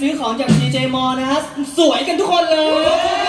ซื้อของจาก DJ m a l l นะฮะสวยกันทุกคนเลย